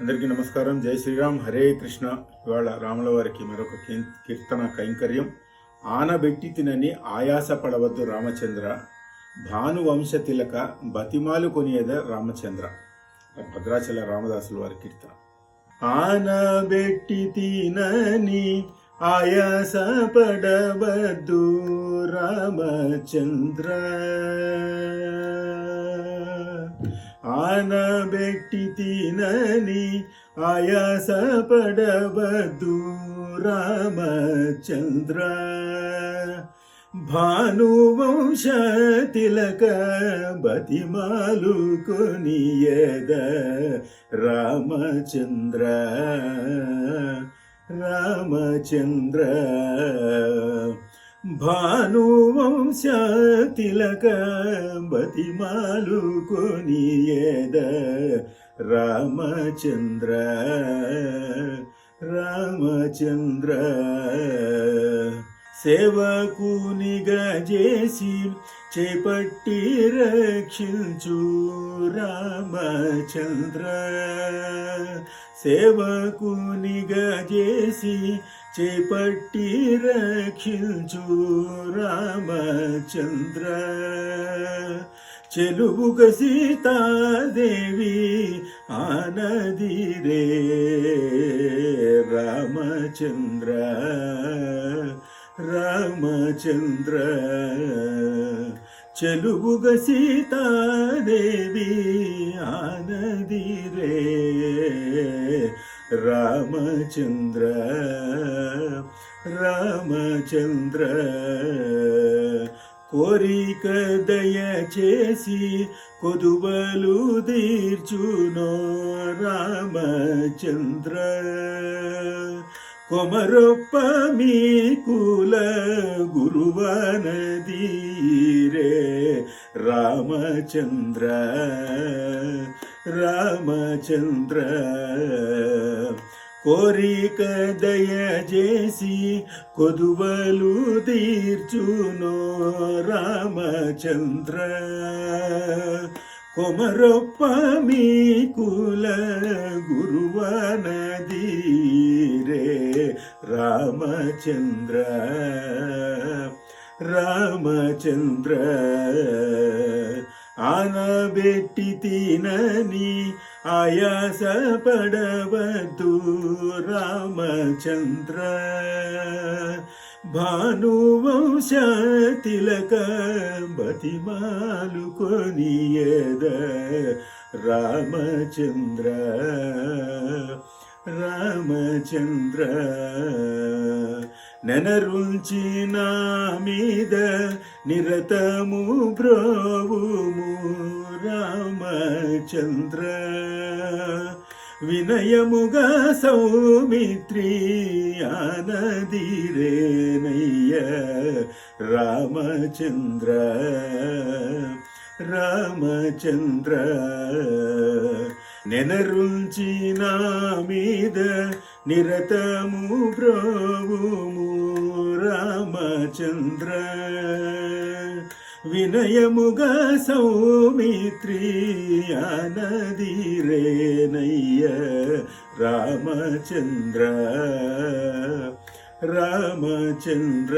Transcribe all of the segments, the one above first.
అందరికీ నమస్కారం. జై శ్రీరామ్. హరే కృష్ణ. ఇవాళ రాముల వారికి మరొక కీర్తన కైంకర్యం. ఆనబెట్టి తినని ఆయాస పడవద్దు రామచంద్ర. భానువంశ తిలక బతిమాలు కొనియద రామచంద్ర. భద్రాచల రామదాసుల వారి కీర్తన. ఆనబెట్టి తినని ఆయాస పడవద్దు రామచంద్ర. ఆనబెట్టి తినని ఆయాసపడవద్దు రామచంద్ర. భానువంశ తిలక బతిమాలు కొనియద రామచంద్ర. రామచంద్ర. భానువంశ తిలక బతిమాలు కొనియద రామచంద్ర రామచంద్ర. సేవకునిగా చేసి చేపట్టి రక్షించు రామచంద్ర. సేవకునిగా చేసి చేపట్టి రక్షించు రామచంద్ర. చెలువుగ సీతాదేవి ఆనది రే రామచంద్ర. రామచంద్ర. చెలువుగ సీతాదేవి ఆనది రే రామచంద్ర రామచంద్ర కోరిక దయచేసి కొదువలు తీర్చునో రామచంద్ర. కొమరొప్ప మీ కుల గురువనదీరే రామచంద్ర రామచంద్ర. కోరిక దయచేసి కొదువలు తీర్చునో రామచంద్ర. కొమరొప్ప మీ కుల గురువనదీరే రామచంద్ర. రామచంద్ర ఆనబెట్టి తినని ఆయాస పడవద్దు రామచంద్ర. భానువంశ తిలక బతిమాలు కొనియద రామచంద్ర. రామచంద్ర. నెనరుంచి నా మీద నిరతము బ్రోవుము రామచంద్ర వినయముగా సౌమిత్రి ఆనదిరేనయ్య రామచంద్ర రామచంద్ర నెనరుంచి నా మీద నిరతము బ్రోవుము రామచంద్ర వినయముగా సౌమిత్రి ఆనదిరేనయ్య రామచంద్ర రామచంద్ర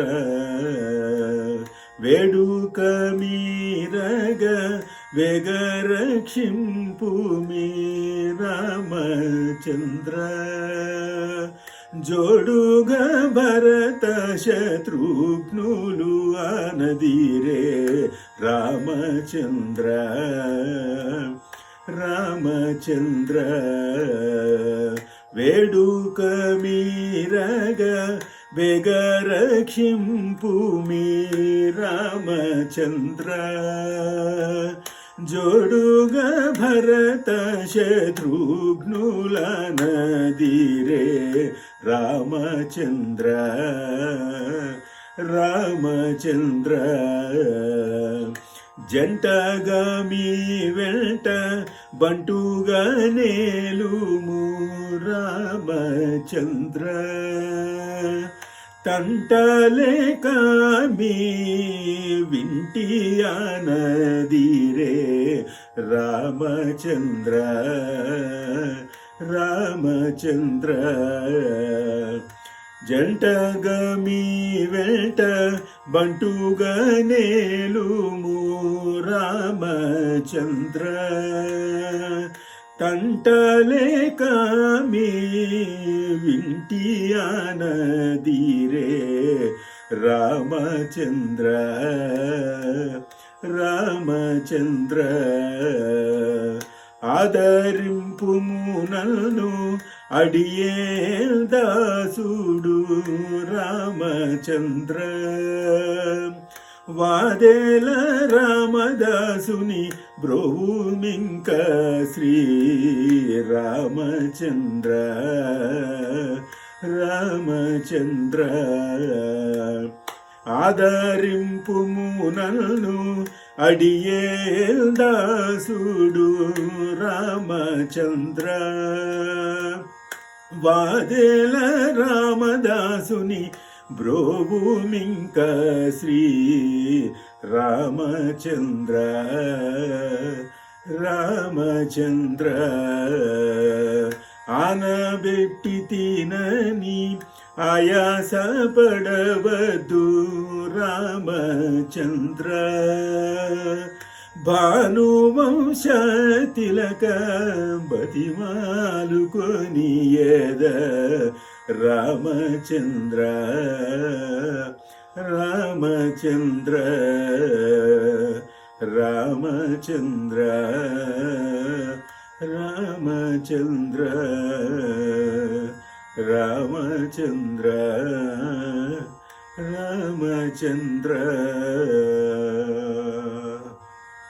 వేడుక మీరగ వెగరక్షింపు మీ రామచంద్ర జోడుగా భరత శత్రుఘ్నులు ఆనదిరే రామచంద్ర రామచంద్ర వేడుక మీరగ బెగరక్షింపు మీ రామచంద్ర జోడుగా భరత శత్రుఘ్నుల నదిరే రామచంద్ర రామచంద్ర. జంటగా మీ వెంట బంటుగా నేలుము రామచంద్ర. తంటలేక మీ వింటి నదిరే రామచంద్ర. ರಾಮಚಂದ್ರ ಜಂಟಗಮಿ ವೆಂಟ ಬಂಟುಗನೇಲು ರಾಮಚಂದ್ರ ತಂಟಲೆ ಕಾಮಿ ವಿಂಟಿಯ ನದಿರೆ ರಾಮಚಂದ್ರ ರಾಮಚಂದ್ರ రామచంద్ర ఆదరింపుము నన్ను అడియేల్ దాసుడు రామచంద్ర వాదేల రామదాసుని బ్రోమింక శ్రీ రామచంద్ర రామచంద్ర ఆదరింపుము నన్ను అడియేల్ దాసుడు రామచంద్ర. వాదేల రామదాసుని బ్రోభూమింక శ్రీ రామచంద్ర. రామచంద్ర ఆనబెట్టి తినని ആയാസപ്പെടവതു രാമചന്ദ്ര. ഭാനുവംശതിലകമ്പതിമാലുകൊനിയത് രാമചന്ദ്ര. രാമചന്ദ്ര. രാമചന്ദ്ര. രാമചന്ദ്ര. रामचन्द्र रामचंद्र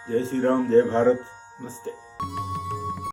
जय श्री राम जय भारत नमस्ते